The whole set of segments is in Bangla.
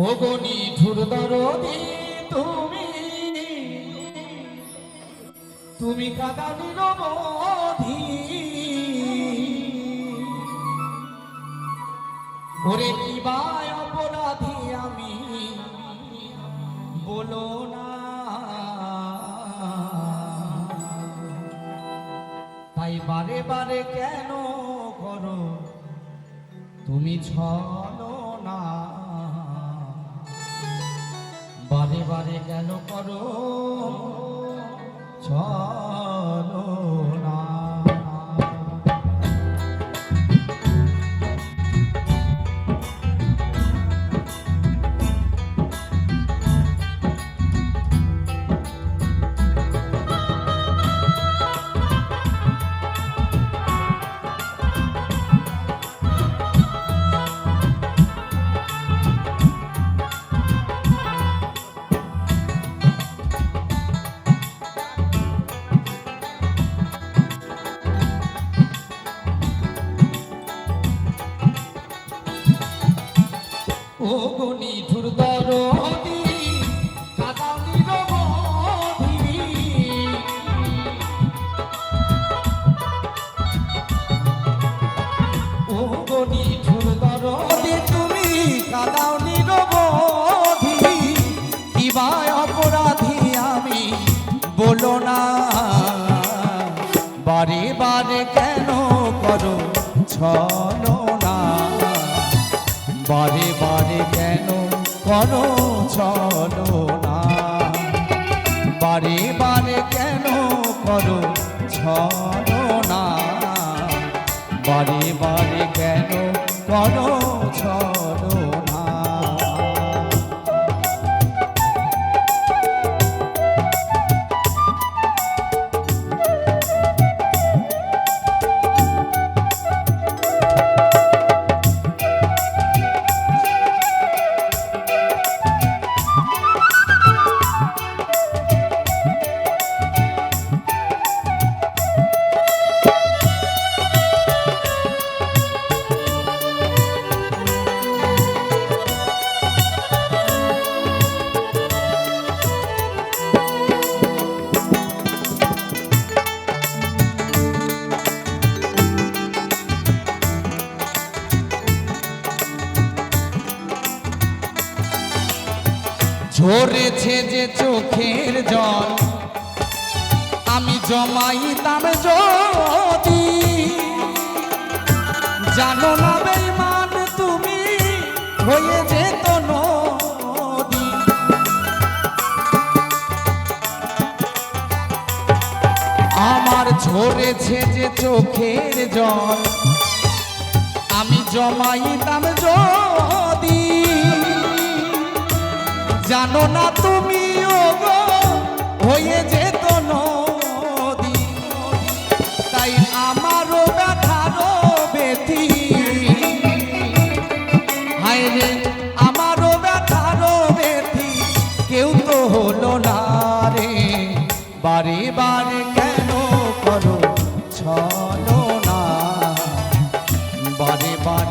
ওগনি ঠুর দরদি তুমি। তুমি কাদা নিরবধি। ওরে কি বাই অপরাধী আমি। বলো না। তাই বারে বারে কেন করো? তুমি ছলো বারে কেন করো ছলো ও গনি ঠুর বারে কেন? করো চলো না। বারে বারে কেন করো? ছলো না। বারে বারে কেন করো? ছলো ঝরেছে যে চোখের জল। আমি জমাইতাম যদি। জানো না বেইমান, তুমি হয়ে যেত আমার ঝরেছে যে চোখের জল। আমি জমাইতাম যদি। জানো না তুমি গো, হয়ে যেত নদী। তাই আমারও ব্যথারও বেতি হায় রে, আমারও ব্যথারও বেতি কেউ তো হলো না রে। বারে বারে কেন করো, ছলো না। বারে বারে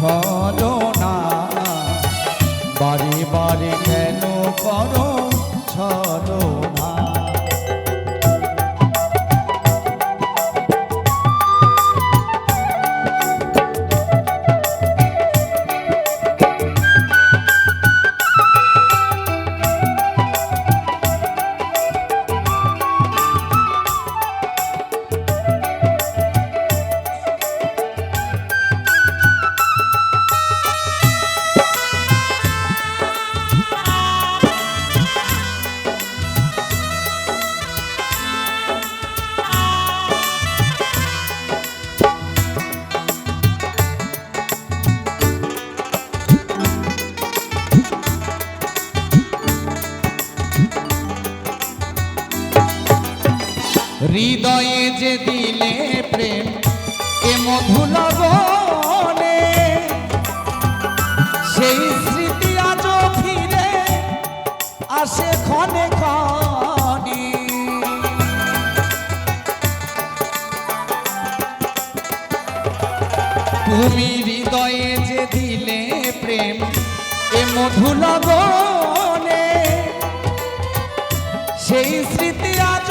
ছলো হৃদয়ে যে দিলে প্রেম, এ মধুল বনে সেই স্মৃতি আজ ফিরে আসে ক্ষণে ক্ষণে। তুমি হৃদয়ে যে দিলে প্রেম, এ মধুল বনে সেই স্মৃতি আজ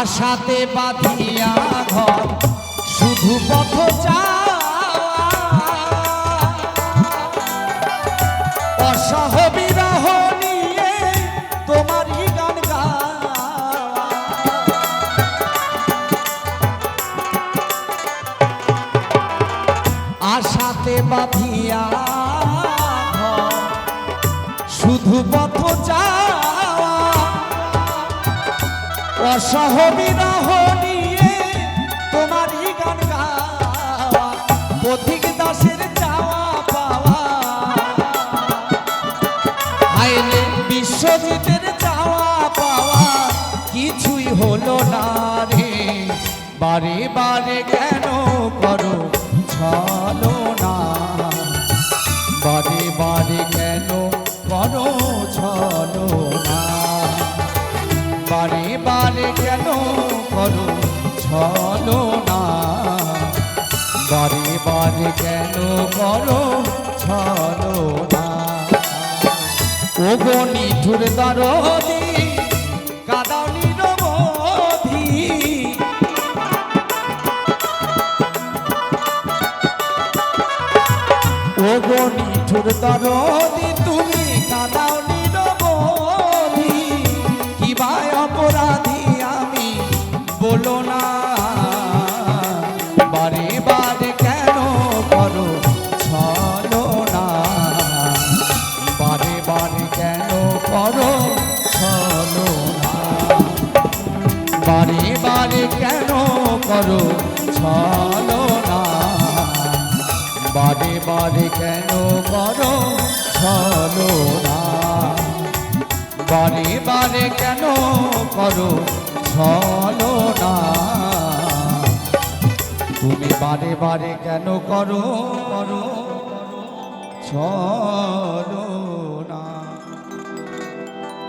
আশাতে বাঁধিয়া ঘর, শুধু পথ অসহ বিরহ নিয়ে তোমারই গান গাওয়া। আশাতে বাঁধিয়া শুধু পথ যাওয়া অসহ নিয়ে তোমারই গান গাওয়া, পথিক দাসের চাওয়া পাওয়া। হাইলে বিশ্বজিতের চাওয়া পাওয়া, কিছুই হলো না রে। বারে বারে কেন কেন করো ছো না। ও বনি ঠুর দরদি কাদানি রবধি ও গনি ঠুর দরদি, তুমি করো ছলো বারে বারে কেন করো ছলো না। বারে বারে কেন করো ছলো না। বারে বারে কেন করো ছলো না। তুমি বারে বারে কেন করো করো ছলো